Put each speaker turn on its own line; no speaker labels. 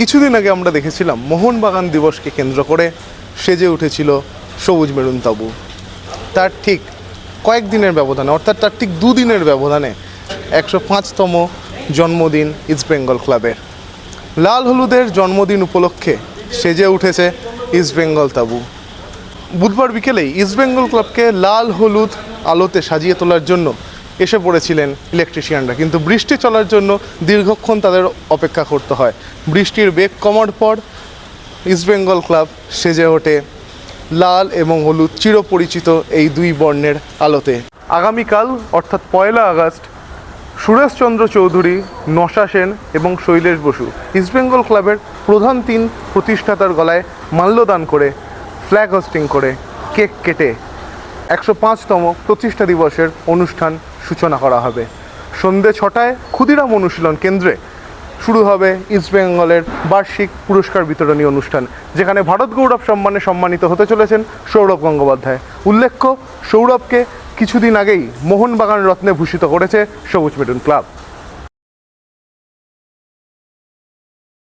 কিছুদিন আগে আমরা দেখেছিলাম মোহনবাগান দিবসকে কেন্দ্র করে সেজে উঠেছিল সবুজ মেরুন তাবু। তার ঠিক কয়েকদিনের ব্যবধানে, অর্থাৎ তার ঠিক দুদিনের ব্যবধানে একশো পাঁচতম জন্মদিন ইস্ট বেঙ্গল ক্লাবের। লাল হলুদের জন্মদিন উপলক্ষে সেজে উঠেছে ইস্ট বেঙ্গল তাবু। বুধবার বিকেলেই ইস্ট বেঙ্গল ক্লাবকে লাল হলুদ আলোতে সাজিয়ে তোলার জন্য এসে পড়েছিলেন ইলেকট্রিশিয়ানরা কিন্তু বৃষ্টি চলার জন্য দীর্ঘক্ষণ তাদের অপেক্ষা করতে হয়। বৃষ্টির বেগ কমার পর ইস্টবেঙ্গল ক্লাব সেজে ওঠে লাল এবং হলুদ চিরপরিচিত এই দুই বর্ণের আলোতে। আগামীকাল, অর্থাৎ পয়লা আগস্ট, সুরেশচন্দ্র চৌধুরী, নশা সেন এবং শৈলেশ বসু ইস্টবেঙ্গল ক্লাবের প্রধান তিন প্রতিষ্ঠাতার গলায় মাল্যদান করে ফ্ল্যাগ হোস্টিং করে, কেক কেটে একশো পাঁচতম প্রতিষ্ঠা দিবসের অনুষ্ঠান সূচনা করা হবে। সন্ধে ছটায় ক্ষুদিরাম অনুশীলন কেন্দ্রে শুরু হবে ইস্টবেঙ্গলের বার্ষিক পুরস্কার বিতরণী অনুষ্ঠান, যেখানে ভারত গৌরব সম্মানে সম্মানিত হতে চলেছেন সৌরভ গঙ্গোপাধ্যায়। উল্লেখ্য, সৌরভকে কিছুদিন আগেই মোহনবাগান রত্নে ভূষিত করেছে সবুজ মেডুন ক্লাব।